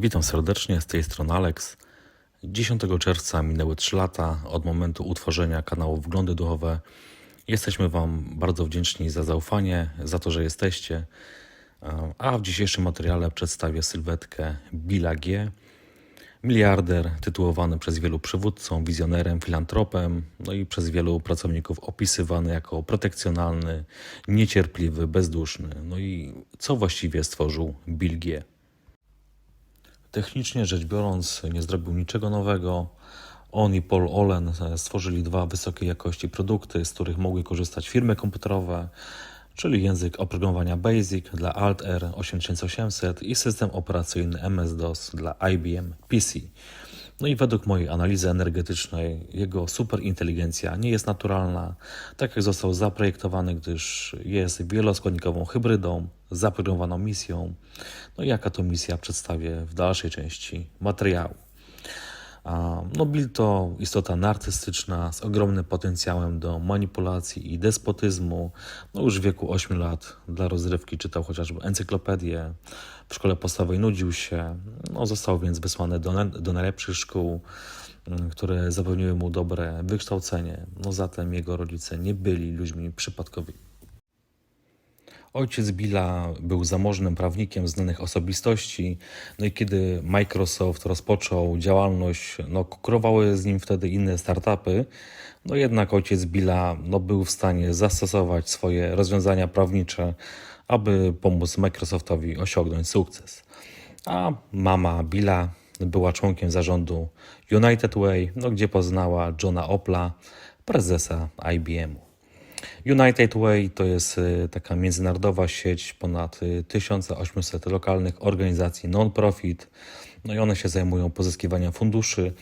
Witam serdecznie, z tej strony Alex. 10 czerwca minęły 3 lata od momentu utworzenia kanału Wglądy Duchowe. Jesteśmy Wam bardzo wdzięczni za zaufanie, za to, że jesteście. A w dzisiejszym materiale przedstawię sylwetkę Billa G. Miliarder, tytułowany przez wielu przywódcą, wizjonerem, filantropem, no i przez wielu pracowników opisywany jako protekcjonalny, niecierpliwy, bezduszny. No i co właściwie stworzył Bill G? Technicznie rzecz biorąc, nie zrobił niczego nowego. On i Paul Olen stworzyli dwa wysokiej jakości produkty, z których mogły korzystać firmy komputerowe, czyli język oprogramowania BASIC dla Alt-R 8800 i system operacyjny MS-DOS dla IBM PC. No i według mojej analizy energetycznej jego superinteligencja nie jest naturalna, tak jak został zaprojektowany, gdyż jest wieloskładnikową hybrydą, zaprogramowaną misją. No i jaka to misja przedstawię w dalszej części materiału. No Bill to istota narcystyczna z ogromnym potencjałem do manipulacji i despotyzmu. No już w wieku 8 lat dla rozrywki czytał chociażby encyklopedię. W szkole podstawowej nudził się. No, został więc wysłany do, do najlepszych szkół, mm, które zapewniły mu dobre wykształcenie. No zatem jego rodzice nie byli ludźmi przypadkowymi. Ojciec Billa był zamożnym prawnikiem znanych osobistości, no i kiedy Microsoft rozpoczął działalność, no konkurowały z nim wtedy inne startupy, no jednak ojciec Billa no, był w stanie zastosować swoje rozwiązania prawnicze, aby pomóc Microsoftowi osiągnąć sukces. A mama Billa była członkiem zarządu United Way, no, gdzie poznała Johna Opla, prezesa IBM-u. United Way to jest y, taka międzynarodowa sieć ponad 1800 y, lokalnych organizacji non-profit. No i one się zajmują pozyskiwaniem funduszy,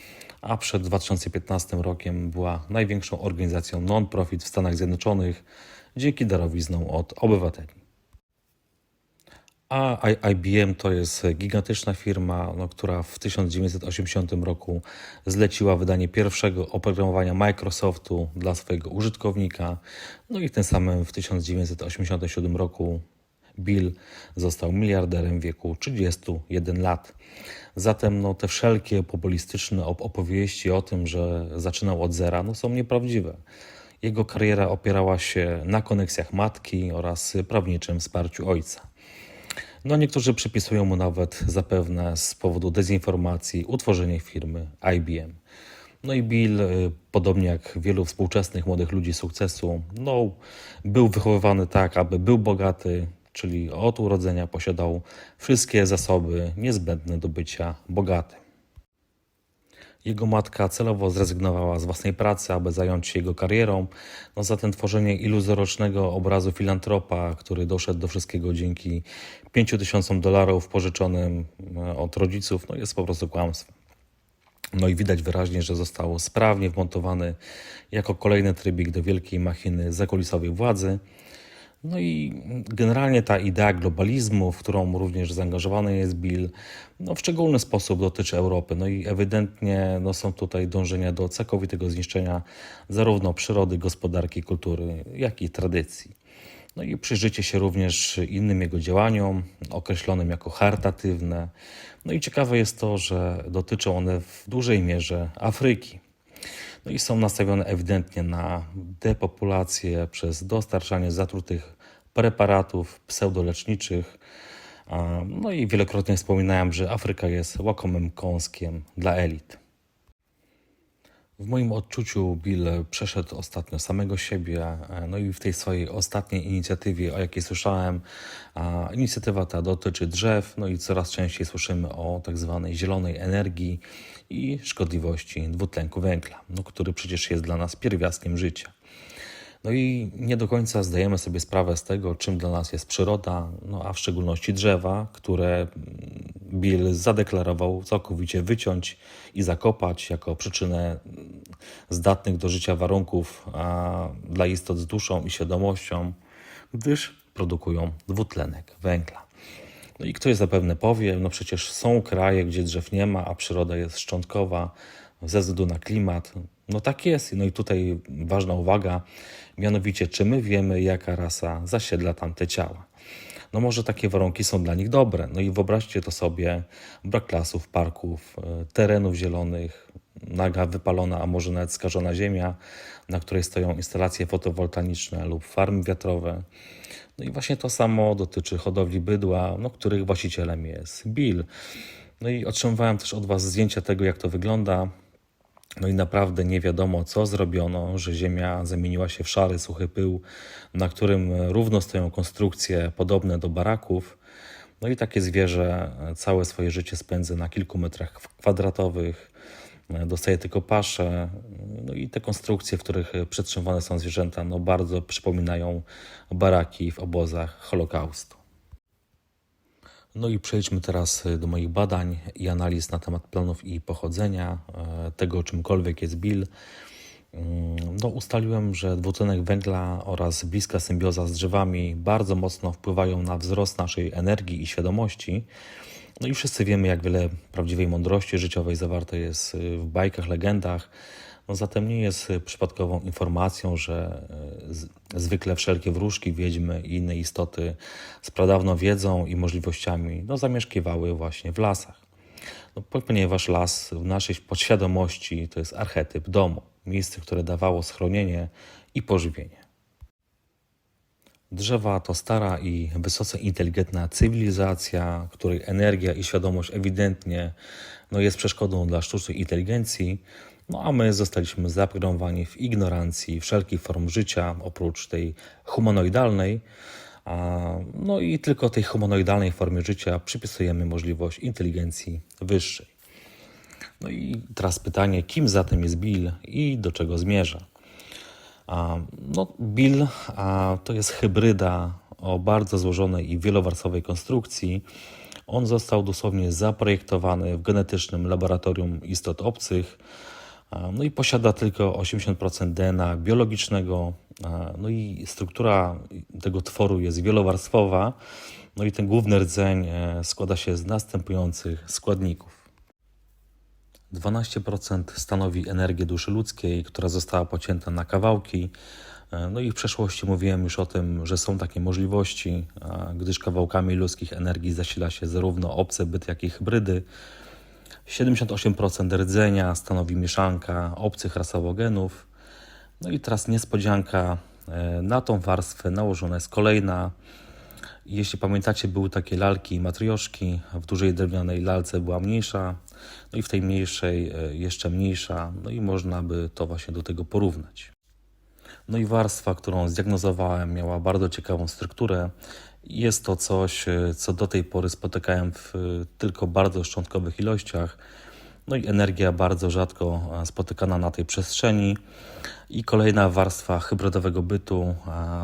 a przed 2015 rokiem była największą organizacją non-profit w Stanach Zjednoczonych dzięki darowiznom od obywateli. A IBM to jest gigantyczna firma, no, która w 1980 roku zleciła wydanie pierwszego oprogramowania Microsoftu dla swojego użytkownika. No i tym samym w 1987 roku Bill został miliarderem w wieku 31 lat. Zatem no, te wszelkie populistyczne opowieści o tym, że zaczynał od zera, no, są nieprawdziwe. Jego kariera opierała się na koneksjach matki oraz prawniczym wsparciu ojca. No niektórzy przypisują mu nawet zapewne z powodu dezinformacji utworzenie firmy IBM. No i Bill, y, podobnie jak wielu współczesnych młodych ludzi sukcesu, no, był wychowywany tak, aby był bogaty, czyli od urodzenia posiadał wszystkie zasoby niezbędne do bycia bogatym. Jego matka celowo zrezygnowała z własnej pracy, aby zająć się jego karierą. No zatem tworzenie iluzorycznego obrazu filantropa, który doszedł do wszystkiego dzięki 5000 dolarów pożyczonym e, od rodziców, no jest po prostu kłamstwem. No i widać wyraźnie, że został sprawnie wmontowany jako kolejny trybik do wielkiej machiny zakulisowej władzy. No i generalnie ta idea globalizmu, w którą również zaangażowany jest Bill, no w szczególny sposób dotyczy Europy. No i ewidentnie no są tutaj dążenia do całkowitego zniszczenia zarówno przyrody, gospodarki, kultury, jak i tradycji. No i przyjrzycie się również innym jego działaniom, określonym jako charytatywne. No i ciekawe jest to, że dotyczą one w dużej mierze Afryki. No i są nastawione ewidentnie na depopulację przez dostarczanie zatrutych preparatów pseudoleczniczych. No i wielokrotnie wspominałem, że Afryka jest łakomym kąskiem dla elit. W moim odczuciu Bill przeszedł ostatnio samego siebie, no i w tej swojej ostatniej inicjatywie, o jakiej słyszałem, inicjatywa ta dotyczy drzew, no i coraz częściej słyszymy o tak zwanej zielonej energii i szkodliwości dwutlenku węgla, no, który przecież jest dla nas pierwiastkiem życia. No i nie do końca zdajemy sobie sprawę z tego, czym dla nas jest przyroda, no a w szczególności drzewa, które Bill zadeklarował całkowicie wyciąć i zakopać jako przyczynę zdatnych do życia warunków dla istot z duszą i świadomością, gdyż produkują dwutlenek węgla. No i ktoś zapewne powie, no przecież są kraje, gdzie drzew nie ma, a przyroda jest szczątkowa ze względu na klimat. No tak jest. No i tutaj ważna uwaga, mianowicie czy my wiemy, jaka rasa zasiedla tamte ciała. no może takie warunki są dla nich dobre. No i wyobraźcie to sobie, brak lasów, parków, e, terenów zielonych, naga wypalona, a może nawet skażona ziemia, na której stoją instalacje fotowoltaiczne lub farmy wiatrowe. No i właśnie to samo dotyczy hodowli bydła, no, których właścicielem jest Bill. No i otrzymywałem też od Was zdjęcia tego, jak to wygląda. No i naprawdę nie wiadomo, co zrobiono, że ziemia zamieniła się w szary, suchy pył, na którym równo stoją konstrukcje podobne do baraków. No i takie zwierzę całe swoje życie spędza na kilku metrach kwadratowych, dostaje tylko pasze. No i te konstrukcje, w których przetrzymywane są zwierzęta, no bardzo przypominają baraki w obozach Holokaustu. No i przejdźmy teraz do moich badań i analiz na temat planów i pochodzenia e, tego, czymkolwiek jest Bill. Mm, No, ustaliłem, że dwutlenek węgla oraz bliska symbioza z drzewami bardzo mocno wpływają na wzrost naszej energii i świadomości. No i wszyscy wiemy, jak wiele prawdziwej mądrości życiowej zawarte jest y, w bajkach, legendach. No zatem nie jest y, przypadkową informacją, że y, zwykle wszelkie wróżki, wiedźmy i inne istoty z pradawną wiedzą i możliwościami no, zamieszkiwały właśnie w lasach. No, ponieważ las w naszej podświadomości to jest archetyp domu, miejsce, które dawało schronienie i pożywienie. Drzewa to stara i wysoce inteligentna cywilizacja, której energia i świadomość ewidentnie no, jest przeszkodą dla sztucznej inteligencji, no a my zostaliśmy zaprogramowani w ignorancji wszelkich form życia, oprócz tej humanoidalnej. No i tylko tej humanoidalnej formie życia przypisujemy możliwość inteligencji wyższej. No i teraz pytanie, kim zatem jest Bill i do czego zmierza? No, Bill to jest hybryda o bardzo złożonej i wielowarstwowej konstrukcji. On został dosłownie zaprojektowany w genetycznym laboratorium istot obcych. No i posiada tylko 80% DNA biologicznego. No i struktura tego tworu jest wielowarstwowa. No i ten główny rdzeń e, składa się z następujących składników. 12% stanowi energię duszy ludzkiej, która została pocięta na kawałki. E, No i w przeszłości mówiłem już o tym, że są takie możliwości, gdyż kawałkami ludzkich energii zasila się zarówno obce byt, jak i hybrydy. 78% rdzenia stanowi mieszanka obcych rasowo genów. No i teraz niespodzianka, e, na tą warstwę nałożona jest kolejna. Jeśli pamiętacie, były takie lalki i matrioszki. W dużej drewnianej lalce była mniejsza, no i w tej mniejszej e, jeszcze mniejsza. No i można by to właśnie do tego porównać. No i warstwa, którą zdiagnozowałem, miała bardzo ciekawą strukturę. Jest to coś, e, co do tej pory spotykałem w e, tylko bardzo szczątkowych ilościach. No i energia bardzo rzadko spotykana na tej przestrzeni. I kolejna warstwa hybrydowego bytu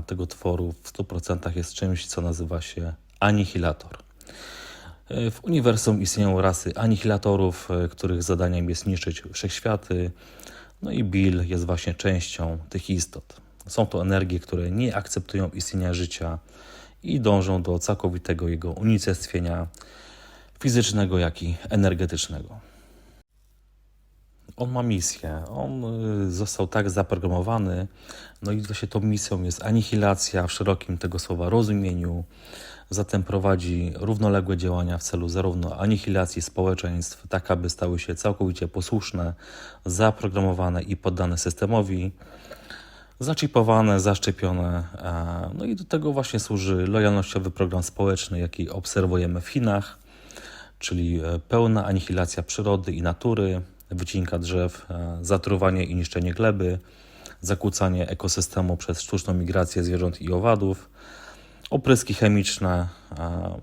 tego tworu w 100% jest czymś, co nazywa się anihilator. E, W uniwersum istnieją rasy anihilatorów, których zadaniem jest niszczyć wszechświaty. No i Bill jest właśnie częścią tych istot. Są to energie, które nie akceptują istnienia życia i dążą do całkowitego jego unicestwienia fizycznego, jak i energetycznego. On ma misję. On y, został tak zaprogramowany, no i właśnie tą misją jest anihilacja w szerokim tego słowa rozumieniu. Zatem prowadzi równoległe działania w celu zarówno anihilacji społeczeństw, tak aby stały się całkowicie posłuszne, zaprogramowane i poddane systemowi, zaczipowane, zaszczepione. e, No i do tego właśnie służy lojalnościowy program społeczny, jaki obserwujemy w Chinach czyli e, pełna anihilacja przyrody i natury, wycinka drzew, e, zatruwanie i niszczenie gleby, zakłócanie ekosystemu przez sztuczną migrację zwierząt i owadów, opryski chemiczne,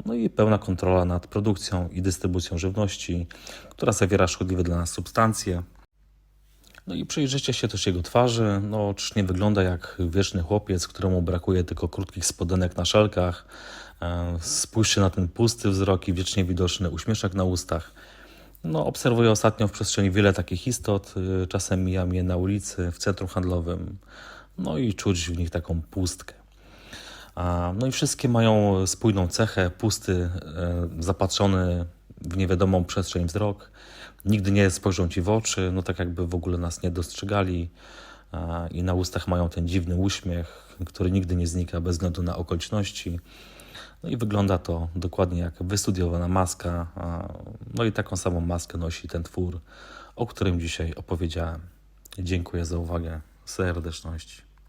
no i pełna kontrola nad produkcją i dystrybucją żywności, która zawiera szkodliwe dla nas substancje. No i przyjrzyjcie się też jego twarzy. No, czyż nie wygląda jak wieczny chłopiec, któremu brakuje tylko krótkich spodenek na szelkach. E, Spójrzcie na ten pusty wzrok i wiecznie widoczny uśmieszek na ustach. No, obserwuję ostatnio w przestrzeni wiele takich istot. Y, Czasem mijam je na ulicy, w centrum handlowym. No i czuć w nich taką pustkę. No i wszystkie mają spójną cechę, pusty, e, zapatrzony w niewiadomą przestrzeń wzrok nigdy nie spojrzą ci w oczy, no tak jakby w ogóle nas nie dostrzegali i na ustach mają ten dziwny uśmiech, który nigdy nie znika bez względu na okoliczności. No i wygląda to dokładnie jak wystudiowana maska. No i taką samą maskę nosi ten twór, o którym dzisiaj opowiedziałem. Dziękuję za uwagę, serdeczności.